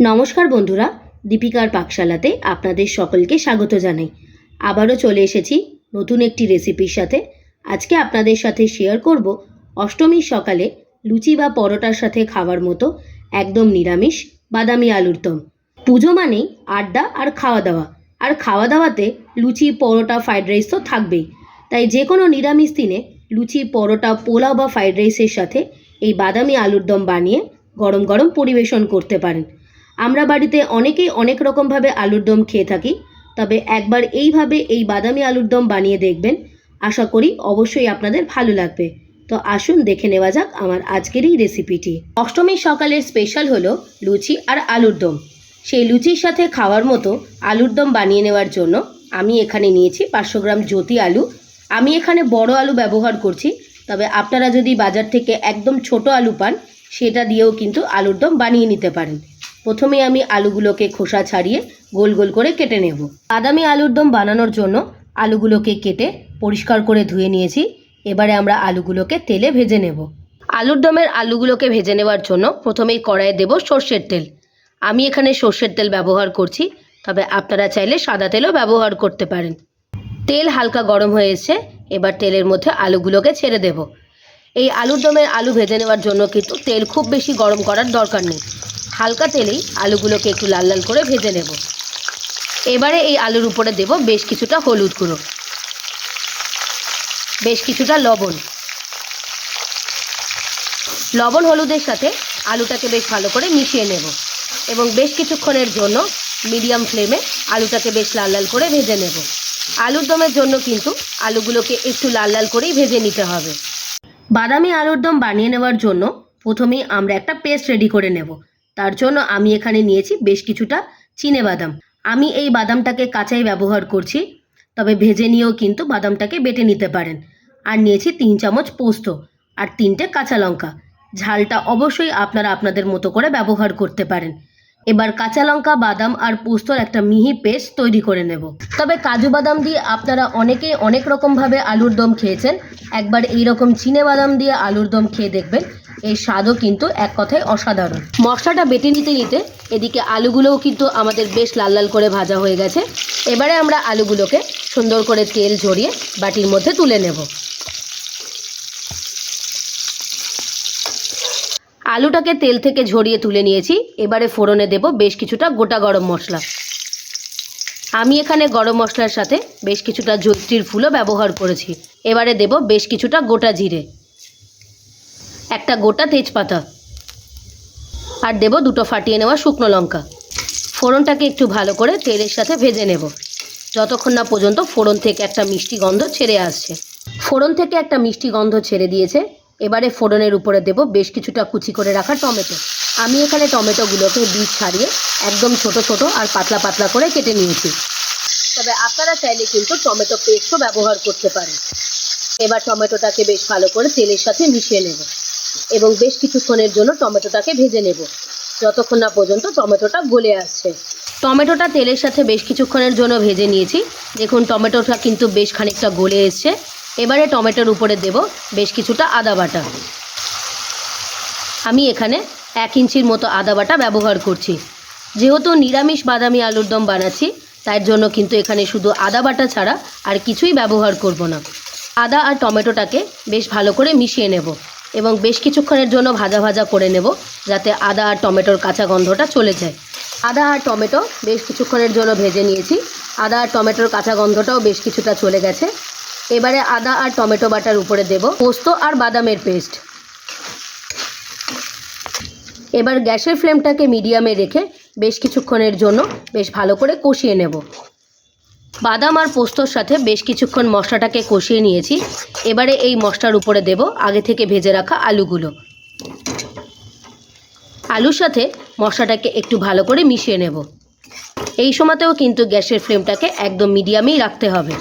নমস্কার বন্ধুরা, দীপিকার পাকশালাতে আপনাদের সকলকে স্বাগত জানাই। আবারও চলে এসেছি নতুন একটি রেসিপির সাথে। আজকে আপনাদের সাথে শেয়ার করব অষ্টমীর সকালে লুচি বা পরোটার সাথে খাওয়ার মতো একদম নিরামিষ বাদামি আলুর দম। পুজো মানেই আড্ডা আর খাওয়া দাওয়া আর খাওয়া দাওয়াতে লুচি, পরোটা ফ্রাইড রাইস তো থাকবেই। তাই যে কোনো নিরামিষ দিনে লুচি, পরোটা, পোলাও বা ফ্রাইড রাইসের সাথে এই বাদামি আলুর দম বানিয়ে গরম গরম পরিবেশন করতে পারেন। আমরা বাড়িতে অনেকেই অনেক রকমভাবে আলুর দম খেয়ে থাকি, তবে একবার এইভাবে এই বাদামি আলুর দম বানিয়ে দেখবেন। আশা করি অবশ্যই আপনাদের ভালো লাগবে। তো আসুন দেখে নেওয়া যাক আমার আজকের এই রেসিপিটি। অষ্টমীর সকালের স্পেশাল হলো লুচি আর আলুর দম। সেই লুচির সাথে খাওয়ার মতো আলুর দম বানিয়ে নেওয়ার জন্য আমি এখানে নিয়েছি পাঁচশো গ্রাম জ্যোতি আলু। আমি এখানে বড় আলু ব্যবহার করছি, তবে আপনারা যদি বাজার থেকে একদম ছোট আলু পান, সেটা দিয়েও কিন্তু আলুর দম বানিয়ে নিতে পারেন। প্রথমে আমি আলুগুলোকে খোসা ছাড়িয়ে গোল গোল করে কেটে নেব। বাদামি আলুর দম বানানোর জন্য আলুগুলোকে কেটে পরিষ্কার করে ধুয়ে নিয়েছি। এবারে আমরা আলুগুলোকে তেলে ভেজে নেব। আলুর দমের আলুগুলোকে ভেজে নেওয়ার জন্য প্রথমেই কড়াইয়ে দেব সর্ষের তেল। আমি এখানে সর্ষের তেল ব্যবহার করছি, তবে আপনারা চাইলে সাদা তেলও ব্যবহার করতে পারেন। তেল হালকা গরম হয়ে এবার তেলের মধ্যে আলুগুলোকে ছেড়ে দেব। এই আলুর দমের আলু ভেজে নেওয়ার জন্য কিন্তু তেল খুব বেশি গরম করার দরকার নেই। হালকা তেলেই আলুগুলোকে একটু লাল লাল করে ভেজে নেব। এবারে এই আলুর উপরে দেব বেশ কিছুটা হলুদ গুঁড়ো। বেশ কিছুটা লবণ। লবণ হলুদের সাথে আলুটাকে বেশ ভালো করে মিশিয়ে নেব এবং বেশ কিছুক্ষণের জন্য মিডিয়াম ফ্লেমে আলুটাকে বেশ লাল লাল করে ভেজে নেব। আলুর দমের জন্য কিন্তু আলুগুলোকে একটু লাল লাল করেই ভেজে নিতে হবে। বাদামি আলুর দম বানিয়ে নেওয়ার জন্য প্রথমেই আমরা একটা পেস্ট রেডি করে নেব। তার জন্য আমি এখানে নিয়েছি বেশ কিছুটা চিনে বাদাম। আমি এই বাদামটাকে কাঁচাই ব্যবহার করছি, তবে ভেজে নিয়েও কিন্তু বাদামটাকে বেটে নিতে পারেন। আর নিয়েছি তিন চামচ পোস্ত আর তিনটে কাঁচা লঙ্কা। ঝালটা অবশ্যই আপনারা আপনাদের মতো করে ব্যবহার করতে পারেন। এবার কাঁচা লঙ্কা, বাদাম আর পোস্তর একটা মিহি পেস্ট তৈরি করে নেব। তবে কাজু বাদাম দিয়ে আপনারা অনেকেই অনেক রকমভাবে আলুর দম খেয়েছেন। একবার এই রকম চিনে বাদাম দিয়ে আলুর দম খেয়ে দেখবেন। এর স্বাদও কিন্তু এক কথায় অসাধারণ। মশলাটা বেটে নিতে নিতে এদিকে আলুগুলোও কিন্তু আমাদের বেশ লাল লাল করে ভাজা হয়ে গেছে। এবারে আমরা আলুগুলোকে সুন্দর করে তেল ঝরিয়ে বাটির মধ্যে তুলে নেব। আলুটাকে তেল থেকে ঝরিয়ে তুলে নিয়েছি। এবারে ফোড়নে দেব বেশ কিছুটা গোটা গরম মশলা। আমি এখানে গরম মশলার সাথে বেশ কিছুটা জৈত্রীর ফুলও ব্যবহার করেছি। এবারে দেব বেশ কিছুটা গোটা জিরে। একটা গোটা তেজপাতা। আর দেব দুটো ফাটিয়ে নেওয়া শুকনো লঙ্কা। ফোড়নটাকে একটু ভালো করে তেলের সাথে ভেজে নেব। যতক্ষণ না পর্যন্ত ফোড়ন থেকে একটা মিষ্টি গন্ধ ছেড়ে আসছে। ফোড়ন থেকে একটা মিষ্টি গন্ধ ছেড়ে দিয়েছে। এবারে ফোড়নের উপরে দেব বেশ কিছুটা কুচি করে রাখা টমেটো। আমি এখানে টমেটোগুলোকে বীজ ছাড়িয়ে একদম ছোট ছোট আর পাতলা পাতলা করে কেটে নিয়েছি। তবে আপনারা চাইলে কিন্তু টমেটো পেস্টও ব্যবহার করতে পারেন। এবার টমেটোটাকে বেশ ভালো করে তেলের সাথে মিশিয়ে নেব। এবং বেশ কিছুক্ষণের জন্য টমেটোটাকে ভেজে নেব। যতক্ষণ না পর্যন্ত টমেটোটা গলে আসছে। টমেটোটা তেলের সাথে বেশ কিছুক্ষণের জন্য ভেজে নিয়েছি। দেখুন, টমেটোটা কিন্তু বেশ খানিকটা গলে এসছে। এবারে টমেটোর উপরে দেব বেশ কিছুটা আদা বাটা। আমি এখানে এক ইঞ্চির মতো আদা বাটা ব্যবহার করছি। যেহেতু নিরামিষ বাদামি আলুর দম বানাচ্ছি তার জন্য কিন্তু এখানে শুধু আদা বাটা ছাড়া আর কিছুই ব্যবহার করব না। আদা আর টমেটোটাকে বেশ ভালো করে মিশিয়ে নেব। এবং বেশ কিছুক্ষণের জন্য ভাজা ভাজা করে নেব যাতে আদা আর টমেটোর কাঁচা গন্ধটা চলে যায়। আদা আর টমেটো বেশ কিছুক্ষণের জন্য ভেজে নিয়েছি। আদা আর টমেটোর কাঁচা গন্ধটাও বেশ কিছুটা চলে গেছে। এবারে আদা আর টমেটো বাটার উপরে দেব পোস্ত আর বাদামের পেস্ট। এবার গ্যাসের ফ্লেমটাকে মিডিয়ামে রেখে বেশ কিছুক্ষণের জন্য বেশ ভালো করে কষিয়ে নেব। বাদাম আর পোস্তর সাথে বেশ কিছুক্ষণ মশলাটাকে কষিয়ে নিয়েছি। এবারে এই মশলার উপরে দেব আগে থেকে ভেজে রাখা আলুগুলো। আলুর সাথে মশলাটাকে একটু ভালো করে মিশিয়ে নেব। এই সময়তেও কিন্তু গ্যাসের ফ্লেমটাকে একদম মিডিয়ামেই রাখতে হবে।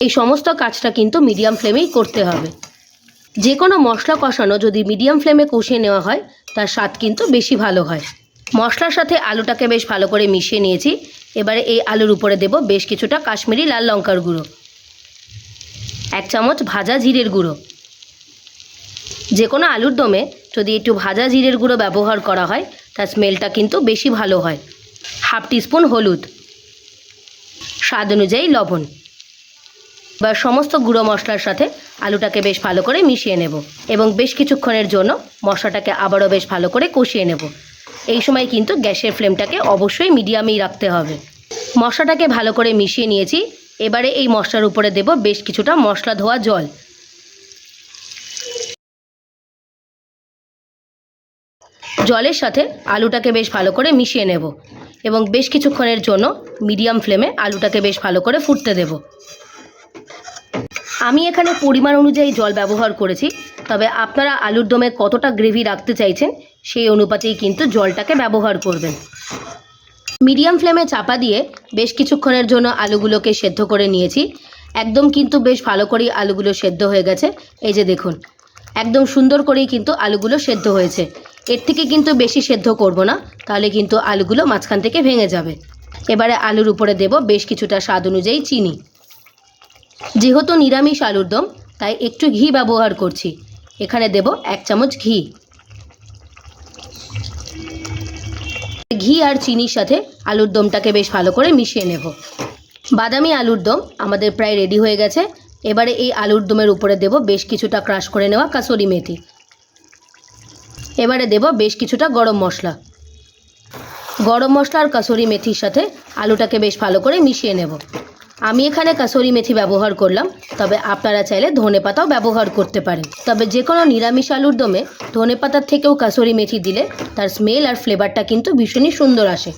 এই সমস্ত কাজটা কিন্তু মিডিয়াম ফ্লেমেই করতে হবে। যে কোনো মশলা কষানো যদি মিডিয়াম ফ্লেমে কষিয়ে নেওয়া হয়, তার স্বাদ কিন্তু বেশি ভালো হয়। মশলার সাথে আলুটাকে বেশ ভালো করে মিশিয়ে নিয়েছি। এবারে এই আলুর উপরে দেব বেশ কিছুটা কাশ্মীরি লাল লঙ্কার গুঁড়ো। এক চামচ ভাজা জিরের গুঁড়ো। যে কোনো আলুর দমে যদি একটু ভাজা জিরের গুঁড়ো ব্যবহার করা হয়, তার স্মেলটা কিন্তু বেশি ভালো হয়। হাফ টিস্পুন হলুদ। স্বাদ অনুযায়ী লবণ। বা সমস্ত গুঁড়ো মশলার সাথে আলুটাকে বেশ ভালো করে মিশিয়ে নেব এবং বেশ কিছুক্ষণের জন্য মশলাটাকে আবারও বেশ ভালো করে কষিয়ে নেব। এই সময় কিন্তু গ্যাসের ফ্লেমটাকে অবশ্যই মিডিয়ামেই রাখতে হবে। মশলাটাকে ভালো করে মিশিয়ে নিয়েছি। এবারে এই মশলার উপরে দেব বেশ কিছুটা মশলা ধোয়া জল। জলের সাথে আলুটাকে বেশ ভালো করে মিশিয়ে নেব এবং বেশ কিছুক্ষণের জন্য মিডিয়াম ফ্লেমে আলুটাকে বেশ ভালো করে ফুটতে দেব। আমি এখানে পরিমাণ অনুযায়ী জল ব্যবহার করেছি, তবে আপনারা আলুর দমে কতটা গ্রেভি রাখতে চাইছেন সেই অনুপাতেই কিন্তু জলটাকে ব্যবহার করবেন। মিডিয়াম ফ্লেমে চাপা দিয়ে বেশ কিছুক্ষণের জন্য আলুগুলোকে সেদ্ধ করে নিয়েছি। একদম কিন্তু বেশ ভালো করেই আলুগুলো সেদ্ধ হয়ে গেছে। এই যে দেখুন, একদম সুন্দর করেই কিন্তু আলুগুলো সেদ্ধ হয়েছে। এর থেকে কিন্তু বেশি সেদ্ধ করব না, তাহলে কিন্তু আলুগুলো মাঝখান থেকে ভেঙে যাবে। এবারে আলুর উপরে দেব বেশ কিছুটা স্বাদ অনুযায়ী চিনি। যেহেতু নিরামিষ আলুর দম তাই একটু ঘি ব্যবহার করছি। এখানে দেব এক চামচ ঘি। ঘি আর চিনির সাথে আলুর দমটাকে বেশ ভালো করে মিশিয়ে নেব। বাদামি আলুর দম আমাদের প্রায় রেডি হয়ে গেছে। এবারে এই আলুর দমের উপরে দেব বেশ কিছুটা ক্রাশ করে নেওয়া কাসুরি মেথি। এবারে দেব বেশ কিছুটা গরম মশলা। গরম মশলা আর কাসুরি মেথির সাথে আলুটাকে বেশ ভালো করে মিশিয়ে নেব। আমি এখানে কাসুরি মেথি ব্যবহার করলাম, তবে আপনারা চাইলে ধনে পাতাও ব্যবহার করতে পারেন। তবে যে কোনো নিরামিষ আলুর দমে ধনে পাতার থেকেও কাসুরি মেথি দিলে তার স্মেল আর ফ্লেভারটা কিন্তু ভীষণই সুন্দর আসে।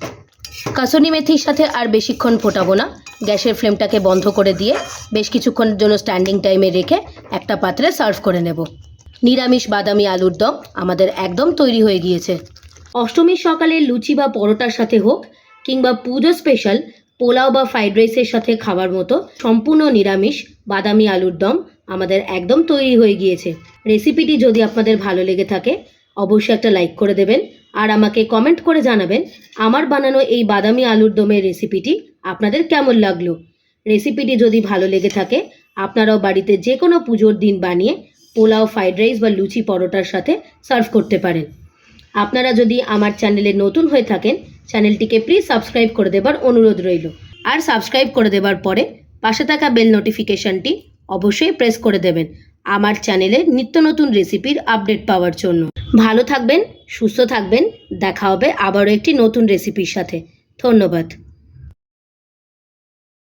কাসুরি মেথির সাথে আর বেশিক্ষণ ফোটাবো না। গ্যাসের ফ্লেমটাকে বন্ধ করে দিয়ে বেশ কিছুক্ষণের জন্য স্ট্যান্ডিং টাইমে রেখে একটা পাত্রে সার্ভ করে নেব। নিরামিষ বাদামি আলুর দম আমাদের একদম তৈরি হয়ে গিয়েছে। অষ্টমীর সকালে লুচি বা পরোটার সাথে হোক কিংবা পুজো স্পেশাল পোলাও বা ফ্রাইড রাইসের সাথে খাবার মতো সম্পূর্ণ নিরামিষ বাদামি আলুর দম আমাদের একদম তৈরি হয়ে গিয়েছে। রেসিপিটি যদি আপনাদের ভালো লেগে থাকে, অবশ্যই একটা লাইক করে দেবেন আর আমাকে কমেন্ট করে জানাবেন আমার বানানো এই বাদামি আলুর দমের রেসিপিটি আপনাদের কেমন লাগল। রেসিপিটি যদি ভালো লেগে থাকে, আপনারাও বাড়িতে যে কোনো পুজোর দিন বানিয়ে পোলাও, ফ্রাইড রাইস বা লুচি পরোটার সাথে সার্ভ করতে পারেন। আপনারা যদি আমার চ্যানেলে নতুন হয়ে থাকেন চ্যানেলটিকে প্লিজ সাবস্ক্রাইব করে দেবার অনুরোধ রইল। আর সাবস্ক্রাইব করে দেবার পরে পাশে থাকা বেল নোটিফিকেশনটি অবশ্যই প্রেস করে দেবেন আমার চ্যানেলে নিত্য নতুন রেসিপির আপডেট পাওয়ার জন্য। ভালো থাকবেন, সুস্থ থাকবেন, দেখা হবে আবারও একটি নতুন রেসিপির সাথে। ধন্যবাদ।